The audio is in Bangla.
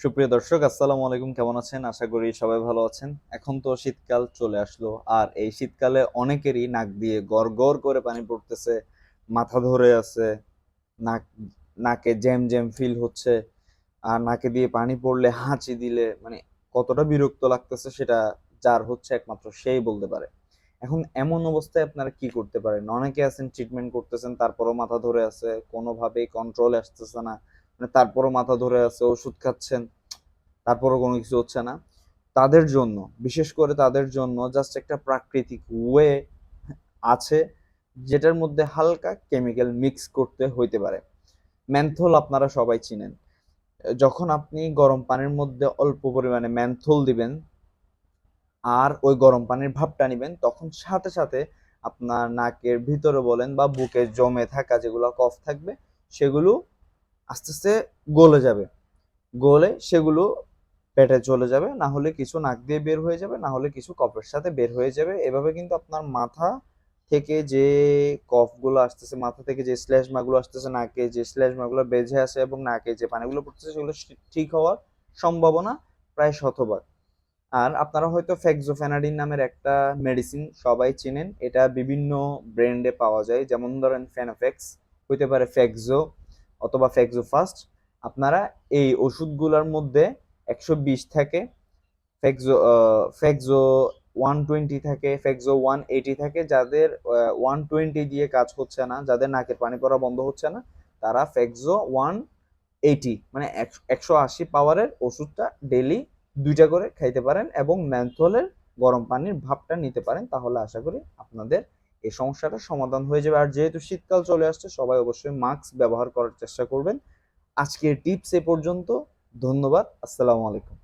সুপ্রিয় দর্শক, আসসালামু আলাইকুম। কেমন আছেন? আশা করি সবাই ভালো আছেন। এখন তো শীতকাল চলে আসলো। আর এই শীতকালে অনেকেরই নাক দিয়ে গড় গড় করে পানি পড়তেছে, মাথা ধরে আছে, নাক, নাকে জ্যাম জ্যাম ফিল হচ্ছে। আর নাকে দিয়ে পানি পড়লে হাঁচি দিলে মানে কতটা বিরক্ত লাগতেছে সেটা যার হচ্ছে একমাত্র সেই বলতে পারে। এখন এমন অবস্থায় আপনারা কি করতে পারেন? অনেকে আছেন ট্রিটমেন্ট করতেছেন, তারপরও মাথা ধরে আছে, কোনোভাবেই কন্ট্রোল আসতেছে না। তারপরও মাথা ধরে আছে, ওষুধ খাচ্ছেন, তারপরও কোনো কিছু হচ্ছে না। তাদের জন্য, বিশেষ করে তাদের জন্য জাস্ট একটা প্রাকৃতিক ওয়ে আছে, যেটার মধ্যে হালকা কেমিক্যাল মিক্স করতে হইতে পারে। ম্যান্থল আপনারা সবাই চিনেন। যখন আপনি গরম পানির মধ্যে অল্প পরিমাণে ম্যান্থল দিবেন, আর ওই গরম পানির ভাবটা নিবেন, তখন সাথে সাথে আপনার নাকের ভিতরে বলেন বা বুকে জমে থাকা যেগুলো কফ থাকবে, সেগুলো আস্তে আস্তে গলে যাবে। গলে সেগুলো পেটে চলে যাবে, না হলে কিছু নাক দিয়ে বের হয়ে যাবে, না হলে কিছু কফের সাথে বের হয়ে যাবে। এভাবে কিন্তু আপনার মাথা থেকে যে কফগুলো আসতেছে, মাথা থেকে যে শ্লেষ্মাগুলো আসতেছে নাকে, যে শ্লেষ্মাগুলো বেঁধে আসে এবং নাকে যে পানিগুলো পড়তেছে, সেগুলো ঠিক হওয়ার সম্ভাবনা প্রায় শতভাগ। আর আপনারা হয়তো ফেক্সোফেনাডিন নামের একটা মেডিসিন সবাই চেনেন। এটা বিভিন্ন ব্র্যান্ডে পাওয়া যায়। যেমন ধরেন ফেনাফেক্স হইতে পারে ফেক্সো অথবা ফেক্সো ফাস্ট আপনারা এই ওষুধগুলোর মধ্যে একশো বিশ থাকে ফেক্সো ফেক্সো ওয়ান টোয়েন্টি থাকে ফেক্সো ওয়ান এইটি থাকে যাদের ওয়ান টোয়েন্টি দিয়ে কাজ হচ্ছে না, যাদের নাকের পানি পড়া বন্ধ হচ্ছে না, তারা ফেক্সো ওয়ান এইটি মানে একশো আশি পাওয়ারের ওষুধটা ডেলি দুইটা করে খাইতে পারেন এবং ম্যান্থলের গরম পানির ভাপটা নিতে পারেন, তাহলে আশা করি আপনাদের এই সমস্যাটা সমাধান হয়ে যাবে। আর যেহেতু শীতকাল চলে আসছে, সবাই অবশ্যই মাস্ক ব্যবহার করার চেষ্টা করবেন। আজকের টিপস এ পর্যন্ত, ধন্যবাদ, আসসালামু আলাইকুম।